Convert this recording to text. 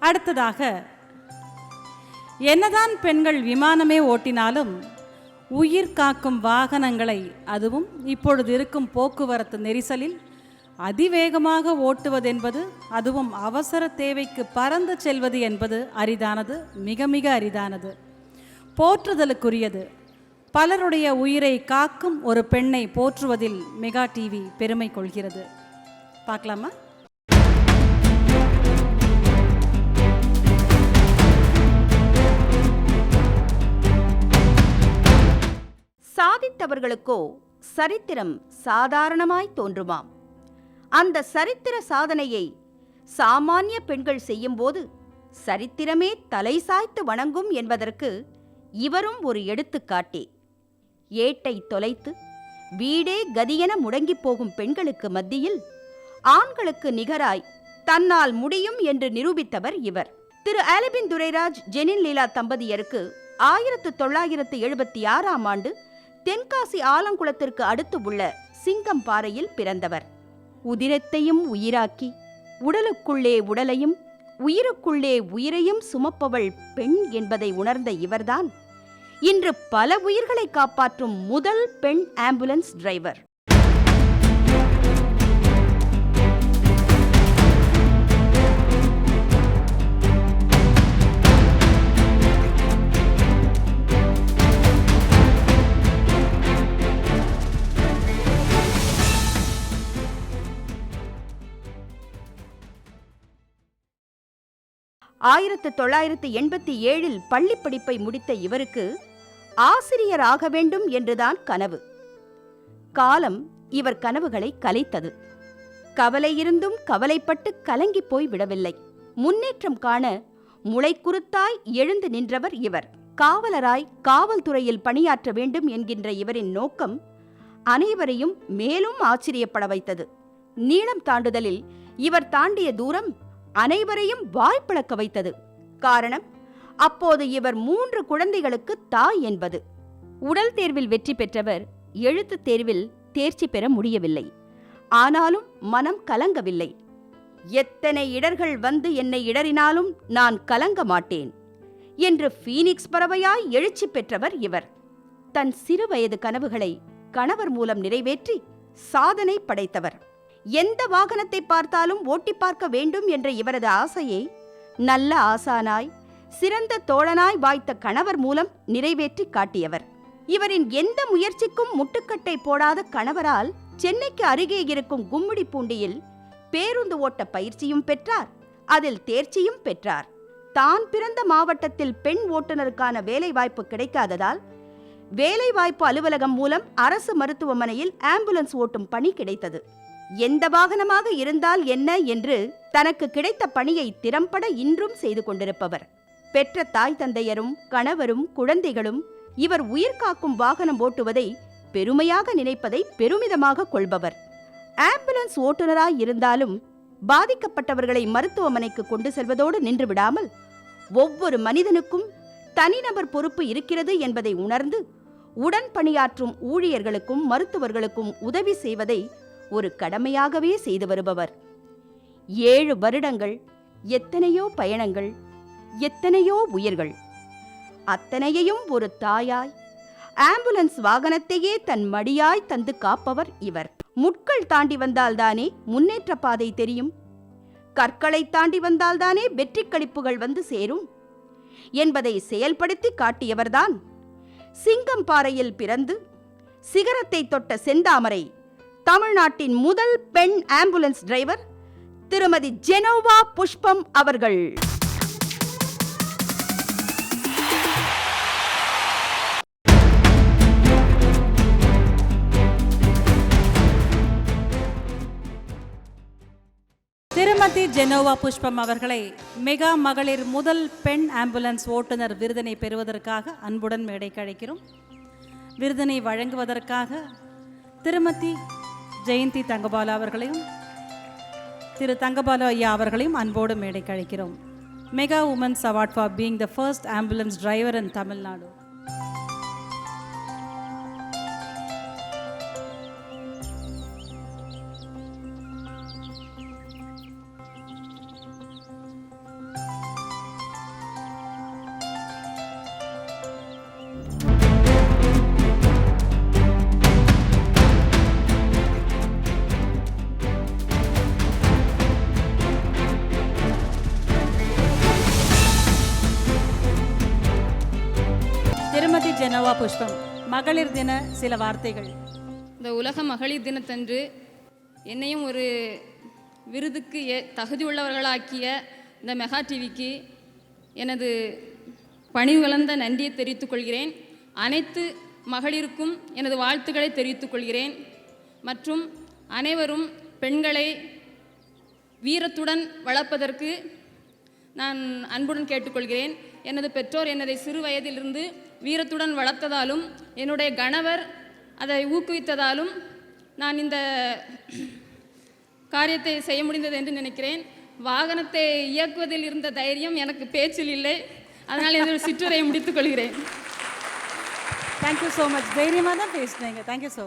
அடுத்ததாக என்னதான் பெண்கள் விமானமே ஓட்டினாலும் உயிர் காக்கும் வாகனங்களை அதுவும் இப்பொழுது இருக்கும் போக்குவரத்து நெரிசலில் அதிவேகமாக ஓட்டுவதென்பது அதுவும் அவசர தேவைக்கு பறந்து செல்வது என்பது அரிதானது மிக மிக அரிதானது. போற்றுதலுக்குரியது. பலருடைய உயிரை காக்கும் ஒரு பெண்ணை போற்றுவதில் மெகா டிவி பெருமை கொள்கிறது. பார்க்கலாமா? சாதித்தவர்களுக்கோ சரித்திரம் சாதாரணமாய் தோன்றுமாம். அந்த சரித்திர சாதனையை சாமானிய பெண்கள் செய்யும்போது சரித்திரமே தலை சாய்த்து வணங்கும் என்பதற்கு இவரும் ஒரு எடுத்துக்காட்டே. ஏட்டை தொலைத்து வீடே கதியென முடங்கிப் போகும் பெண்களுக்கு மத்தியில் ஆண்களுக்கு நிகராய் தன்னால் முடியும் என்று நிரூபித்தவர் இவர். திரு ஆலபின் துரைராஜ் ஜெனின் லீலா தம்பதியருக்கு ஆயிரத்து தொள்ளாயிரத்து எழுபத்தி ஆறாம் ஆண்டு தென்காசி ஆலங்குளத்திற்கு அடுத்து உள்ள சிங்கம் பாறையில் பிறந்தவர். உதிரத்தையும் உயிராக்கி உடலுக்குள்ளே உடலையும் உயிருக்குள்ளே உயிரையும் சுமப்பவள் பெண் என்பதை உணர்ந்த இவர்தான். இன்று பல உயிர்களை காப்பாற்றும் முதல் பெண் ஆம்புலன்ஸ் டிரைவர். ஆயிரத்து தொள்ளாயிரத்து எண்பத்தி ஏழில் பள்ளிப் படிப்பை முடித்த இவருக்கு ஆசிரியர் ஆக வேண்டும் என்றுதான் கனவு. காலம் இவர் கனவுகளை கலைத்தது. கவலை இருந்தும் கவலைப்பட்டு கலங்கிப் போய் விடவில்லை. முன்னேற்றம் காண முளைக்குறுத்தாய் எழுந்து நின்றவர் இவர். காவலராய் காவல்துறையில் பணியாற்ற வேண்டும் என்கின்ற இவரின் நோக்கம் அனைவரையும் மேலும் ஆச்சரியப்பட வைத்தது. நீளம் தாண்டுதலில் இவர் தாண்டிய தூரம் அனைவரையும் வாய்ப்பிழக்க வைத்தது. காரணம் அப்போது இவர் மூன்று குழந்தைகளுக்கு தாய் என்பது. உடல் தேர்வில் வெற்றி பெற்றவர் எழுத்துத் தேர்வில் தேர்ச்சி பெற முடியவில்லை. ஆனாலும் மனம் கலங்கவில்லை. எத்தனை இடர்கள் வந்து என்னை இடறினாலும் நான் கலங்க மாட்டேன் என்று ஃபீனிக்ஸ் பறவையாய் எழுச்சி பெற்றவர் இவர். தன் சிறு வயது கனவுகளை கணவர் மூலம் நிறைவேற்றி சாதனை படைத்தவர். எந்த வாகனத்தை பார்த்தாலும் ஓட்டி பார்க்க வேண்டும் என்ற இவரது ஆசையை நல்ல ஆசானாய் சிறந்த தோழனாய் வாய்த்த கணவர் மூலம் நிறைவேற்றி காட்டியவர். இவரின் எந்த முயற்சிக்கும் முட்டுக்கட்டை போடாத கணவரால் சென்னைக்கு அருகே இருக்கும் கும்மிடிப்பூண்டியில் பேருந்து ஓட்ட பயிற்சியும் பெற்றார். அதில் தேர்ச்சியும் பெற்றார். தான் பிறந்த மாவட்டத்தில் பெண் ஓட்டுநருக்கான வேலைவாய்ப்பு கிடைக்காததால் வேலைவாய்ப்பு அலுவலகம் மூலம் அரசு மருத்துவமனையில் ஆம்புலன்ஸ் ஓட்டும் பணி கிடைத்தது. எந்த வாகனமாக இருந்தால் என்ன என்று தனக்கு கிடைத்த பணியை திறம்பட இன்றும் செய்து கொண்டிருப்பவர். பெற்ற தாய் தந்தையரும் கணவரும் குழந்தைகளும் இவர் உயிர் காக்கும் வாகனம் ஓட்டுவதை பெருமையாக நினைப்பதை பெருமிதமாக கொள்பவர். ஆம்புலன்ஸ் ஓட்டுநராய் இருந்தாலும் பாதிக்கப்பட்டவர்களை மருத்துவமனைக்கு கொண்டு செல்வதோடு நின்று விடாமல் ஒவ்வொரு மனிதனுக்கும் தனிநபர் பொறுப்பு இருக்கிறது என்பதை உணர்ந்து உடன் பணியாற்றும் ஊழியர்களுக்கும் மருத்துவர்களுக்கும் உதவி செய்வதை ஒரு கடமையாகவே செய்து வருபவர். ஏழு வருடங்கள் எத்தனையோ பயணங்கள் எத்தனையோ உயிர்கள். அத்தனையையும் ஒரு தாயாய் ஆம்புலன்ஸ் வாகனத்தையே தன் மடியாய் தந்து காப்பவர் இவர். முட்கள் தாண்டி வந்தால்தானே முன்னேற்ற பாதை தெரியும். கற்களை தாண்டி வந்தால்தானே வெற்றி களிப்புகள் வந்து சேரும். என்பதை செயல்படுத்தி காட்டியவர்தான் சிங்கம் பாறையில் பிறந்து சிகரத்தை தொட்ட செந்தாமரை தமிழ்நாட்டின் முதல் பெண் ஆம்புலன்ஸ் டிரைவர் திருமதி ஜெனோவா புஷ்பம் அவர்கள். திருமதி ஜெனோவா புஷ்பம் அவர்களை மெகா மகளிர் முதல் பெண் ஆம்புலன்ஸ் ஓட்டுநர் விருதினை பெறுவதற்காக அன்புடன் மேடைக்கு அழைக்கிறோம். விருதினை வழங்குவதற்காக திருமதி ஜெயந்தி தங்கபாலா அவர்களையும் திரு தங்கபாலு ஐயா அவர்களையும் அன்போடு மேடை கழிக்கிறோம். Mega women's award for being the first ambulance driver in Tamil Nadu. Jenova Pushpam. மகளிர் தின சில வார்த்தைகள். இந்த உலக மகளிர் தினத்தன்று என்னையும் ஒரு விருதுக்கு ஏ தகுதியுள்ளவர்களாக்கிய இந்த மெகா டிவிக்கு எனது பணிவு கலந்த நன்றியை தெரிவித்துக் கொள்கிறேன். அனைத்து மகளிருக்கும் எனது வாழ்த்துக்களை தெரிவித்துக் கொள்கிறேன். மற்றும் அனைவரும் பெண்களை வீரத்துடன் வளர்ப்பதற்கு நான் அன்புடன் கேட்டுக்கொள்கிறேன். எனது பெற்றோர் எனதை சிறு வயதிலிருந்து வீரத்துடன் வளர்த்ததாலும் என்னுடைய கணவர் அதை ஊக்குவித்ததாலும் நான் இந்த காரியத்தை செய்ய முடிந்தது என்று நினைக்கிறேன். வாகனத்தை இயக்குவதில் இருந்த தைரியம் எனக்கு பேச்சில் இல்லை. அதனால் எனது சிற்றுரையை முடித்துக் கொள்கிறேன். தேங்க்யூ ஸோ மச் தைரியமாக தான் பேசினேங்க. Thank you so